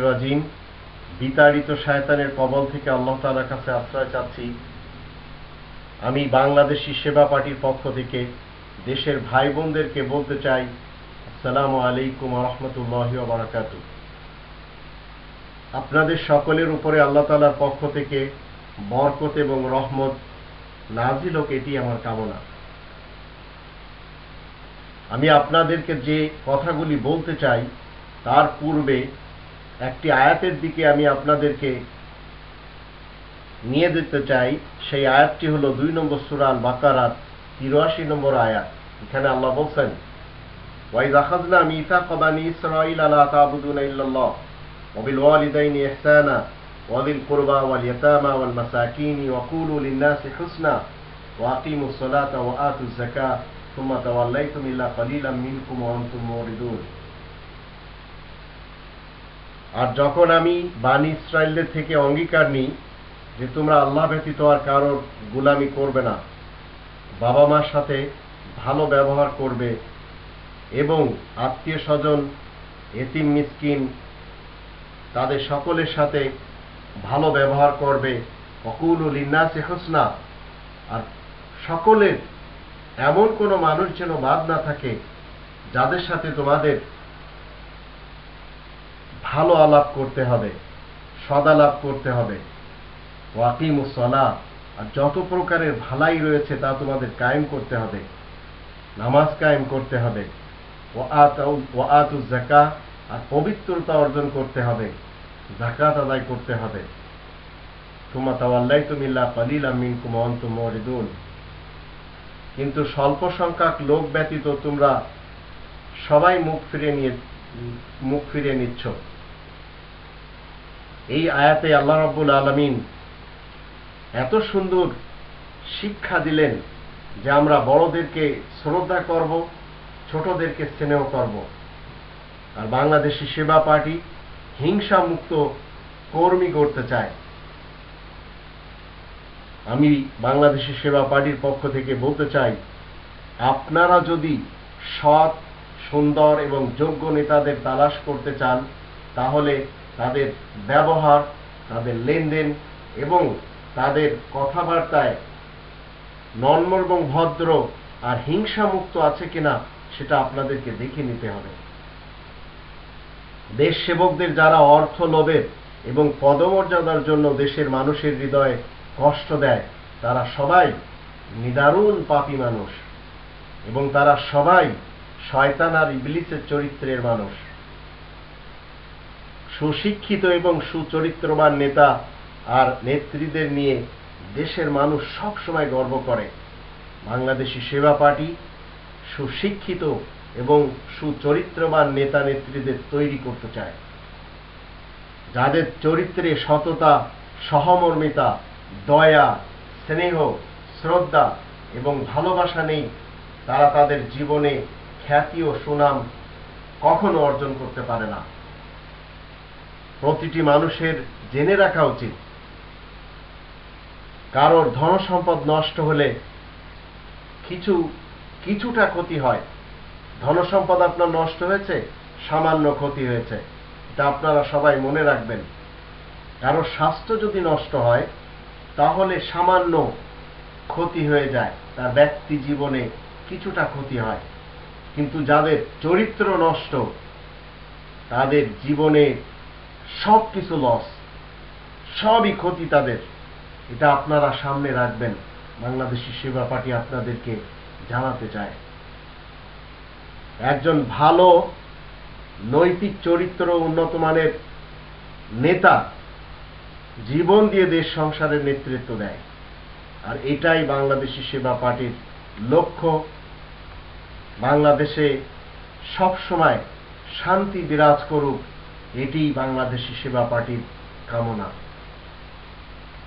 রাজিম। বিতাড়িত শায়তানের কবল থেকে আল্লাহ তালার কাছে আশ্রয় চাচ্ছি। আমি বাংলাদেশি সেবা পার্টির পক্ষ থেকে দেশের ভাই বোনদেরকে বলতে চাই আলাইকুম আপনাদের সকলের উপরে আল্লাহ তালার পক্ষ থেকে বরকত এবং রহমত নাজিল হোক, এটি আমার কামনা। আমি আপনাদেরকে যে কথাগুলি বলতে চাই তার পূর্বে একটি আয়াতের দিকে আমি আপনাদেরকে নিয়ে যেতে চাই। সেই আয়াতটি হলো দুই নম্বর সুরাল বাকারাত তিরাশি নম্বর আয়াত। এখানে আল্লাহ বলছেন মুরিদুন। আর যখন আমি বানি ইসরায়েলদের থেকে অঙ্গীকার নিই যে তোমরা আল্লাহ ব্যতীত আর কারোর গুলামি করবে না, বাবা মার সাথে ভালো ব্যবহার করবে এবং আত্মীয় স্বজন, এতিম মিসকিন, তাদের সকলের সাথে ভালো ব্যবহার করবে। অকুল ও লিন্নাসে হোসনা, আর সকলের এমন কোনো মানুষ যেন বাদ না থাকে যাদের সাথে তোমাদের ভালো আলাপ করতে হবে সদালাপ করতে হবে। ওয়াকিম ও সলা আর যত প্রকারের ভালাই রয়েছে তা তোমাদের কায়েম করতে হবে, নামাজ কায়েম করতে হবে। ও আত আতু জাকা আর পবিত্রতা অর্জন করতে হবে জাকাত আদায় করতে হবে। তোমা তাওয়াল্লাই তুমিল্লা কালিল আমিন কুমন্ত মরিদুন। কিন্তু স্বল্প সংখ্যক লোক ব্যতীত তোমরা সবাই মুখ ফিরে নিয়ে মুখ ফিরে নিচ্ছ। এই আয়াতে আল্লাহ রব্বুল আলমিন এত সুন্দর শিক্ষা দিলেন যে আমরা বড়দেরকে শ্রদ্ধা করব, ছোটদেরকে স্নেহ করব। আর বাংলাদেশি সেবা পার্টি হিংসা মুক্ত কর্মী করতে চায়। আমি বাংলাদেশি সেবা পার্টির পক্ষ থেকে বলতে চাই, আপনারা যদি সৎ সুন্দর এবং যোগ্য নেতাদের তালাশ করতে চান, তাহলে তাদের ব্যবহার, তাদের লেনদেন এবং তাদের কথাবার্তায় নর্ম এবং ভদ্র আর হিংসামুক্ত আছে কিনা সেটা আপনাদেরকে দেখে নিতে হবে। দেশ সেবকদের যারা অর্থ লোভের এবং পদমর্যাদার জন্য দেশের মানুষের হৃদয়ে কষ্ট দেয়, তারা সবাই নিদারুণ পাপী মানুষ এবং তারা সবাই শয়তান আর ইবলিসের চরিত্রের মানুষ। সুশিক্ষিত এবং সুচরিত্রবান নেতা আর নেত্রীদের নিয়ে দেশের মানুষ সব সময় গর্ব করে। বাংলাদেশি সেবা পার্টি সুশিক্ষিত এবং সুচরিত্রবান নেতা নেত্রীদের তৈরি করতে চায়। যাদের চরিত্রে সততা, সহমর্মিতা, দয়া, স্নেহ, শ্রদ্ধা এবং ভালোবাসা নেই, তারা তাদের জীবনে খ্যাতি ও সুনাম কখনো অর্জন করতে পারে না। প্রতিটি মানুষের জেনে রাখা উচিত, কারোর ধন সম্পদ নষ্ট হলে কিছু, কিছুটা ক্ষতি হয়। ধন সম্পদ আপনার নষ্ট হয়েছে, সামান্য ক্ষতি হয়েছে, এটা আপনারা সবাই মনে রাখবেন। কারও স্বাস্থ্য যদি নষ্ট হয়, তাহলে সামান্য ক্ষতি হয়ে যায়, তার ব্যক্তি জীবনে কিছুটা ক্ষতি হয়। কিন্তু যাদের চরিত্র নষ্ট, তাদের জীবনে সব কিছু লস সবই ক্ষতি তাদের। এটা আপনারা সামনে রাখবেন। বাংলাদেশি সেবা পার্টি আপনাদেরকে জানাতে চায়। একজন ভালো নৈতিক চরিত্র উন্নত মানের নেতা জীবন দিয়ে দেশ সংসারের নেতৃত্ব দেয়। আর এটাই বাংলাদেশি সেবা পার্টির লক্ষ্য। বাংলাদেশে সব সময় শান্তি বিরাজ করুক এটি বাংলাদেশি সেবা পার্টির কামনা।